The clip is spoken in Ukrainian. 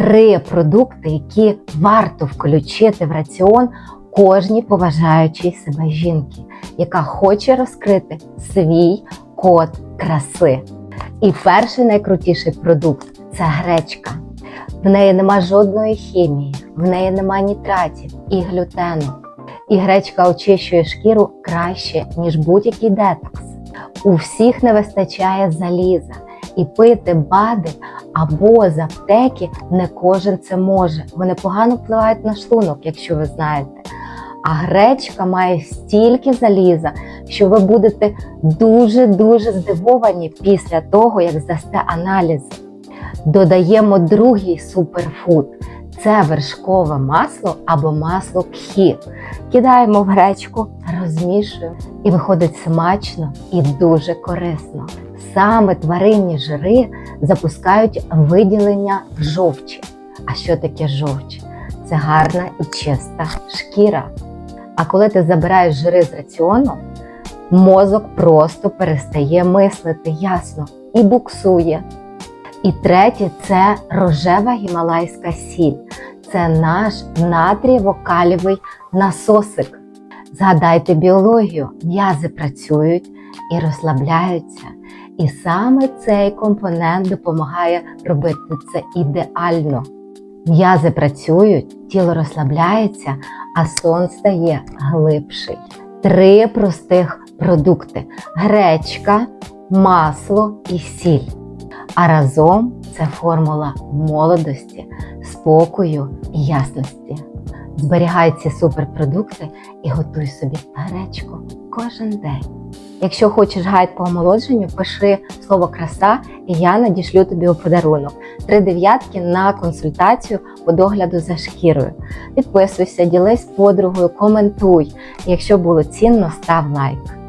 три продукти, які варто включити в раціон кожній поважаючій себе жінки, яка хоче розкрити свій код краси. І перший найкрутіший продукт це гречка. В неї нема жодної хімії, в неї нема нітратів і глютену. І гречка очищує шкіру краще, ніж будь-який детокс. У всіх не вистачає заліза, і пити бади або з аптеки не кожен це може. Вони погано впливають на шлунок, якщо ви знаєте. А гречка має стільки заліза, що ви будете дуже-дуже здивовані після того, як здасте аналізи. Додаємо другий суперфуд. Це вершкове масло або масло кхі. Кидаємо в гречку, розмішуємо і виходить смачно і дуже корисно. Саме тваринні жири запускають виділення жовчі. А що таке жовч? Це гарна і чиста шкіра. А коли ти забираєш жири з раціону, мозок просто перестає мислити ясно і буксує. І третє це рожева гімалайська сіль. Це наш натрієво-калівий насосик. Згадайте біологію, м'язи працюють і розслабляються. І саме цей компонент допомагає робити це ідеально. М'язи працюють, тіло розслабляється, а сон стає глибший. Три простих продукти: гречка, масло і сіль. А разом це формула молодості, спокою і ясності. Зберігай ці суперпродукти і готуй собі гречку кожен день. Якщо хочеш гайд по омолодженню, пиши слово краса, і я надішлю тобі у подарунок. Три дев'ятки на консультацію по догляду за шкірою. Підписуйся, ділись подругою, коментуй. Якщо було цінно, став лайк.